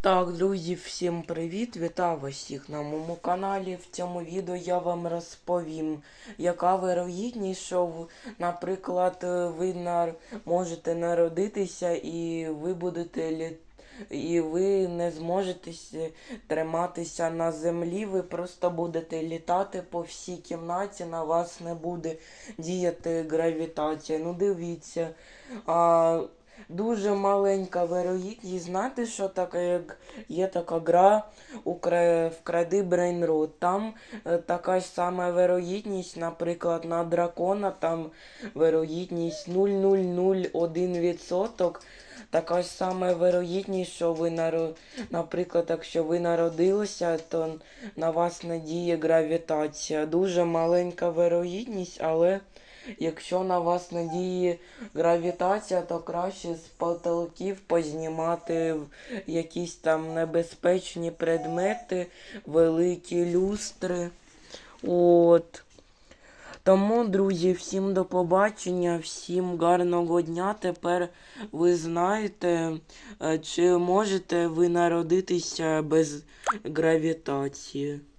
Так, друзі, всім привіт! Вітаю всіх на моєму каналі. В цьому відео я вам розповім, яка вирогідність, що, наприклад, ви нар... можете народитися і ви будете лі... і ви не зможете триматися на землі, ви просто будете літати по всій кімнаті, на вас не буде діяти гравітація. Ну дивіться. А... Дуже маленька вирогідність. Знаєте, що таке, як є така гра «Укра- Вкради Брейнрот. Там е, така ж сама вирогідність, наприклад, на дракона там вирогідність 0,001%. Така ж сама вирогідність, що ви наро... наприклад, якщо ви народилися, то на вас не діє гравітація. Дуже маленька вирогідність, але якщо на вас не гравітація, то краще з потолків познімати якісь там небезпечні предмети, великі люстри. От. Тому, друзі, всім до побачення, всім гарного дня. Тепер ви знаєте, е, чи можете ви народитися без гравітації.